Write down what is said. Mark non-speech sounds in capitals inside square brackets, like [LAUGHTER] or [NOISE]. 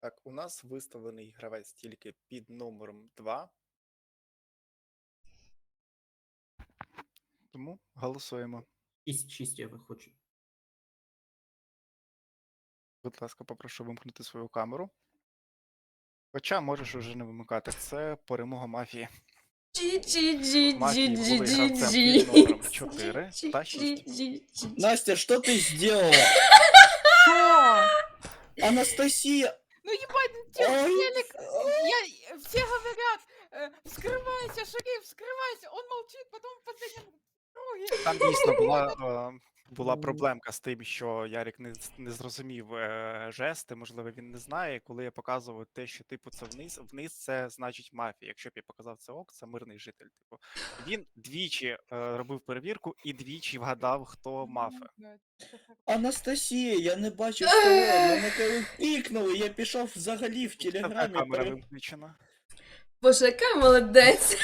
Так, у нас виставлений гравець тільки під номером 2. Тому голосуємо. 6-6 я виходжу. Будь ласка, попрошу вимкнути свою камеру. Хоча можеш уже не вимикати. Це перемога мафії. Мафії були гравцем під номером 4 та 6. Настя, что ты сделала? Что? Анастасия! Ну ебать, те- Ой, телек, я, все говорят, э, вскрывайся, шериф, вскрывайся, он молчит, потом в последнем круге. Там дійсно була, [LAUGHS] е, була проблемка з тим, що Ярік не, не зрозумів е, жести, можливо, він не знає. Коли я показував те, що типу це вниз, вниз це значить мафія. Якщо б я показав це ок, це мирний житель. Типу. Він двічі е, робив перевірку і двічі вгадав, хто так. Анастасія, я не бачив того, мене коли пікнули, я пішов взагалі в телеграмі. камера пере- виключена. Боже, яка молодець.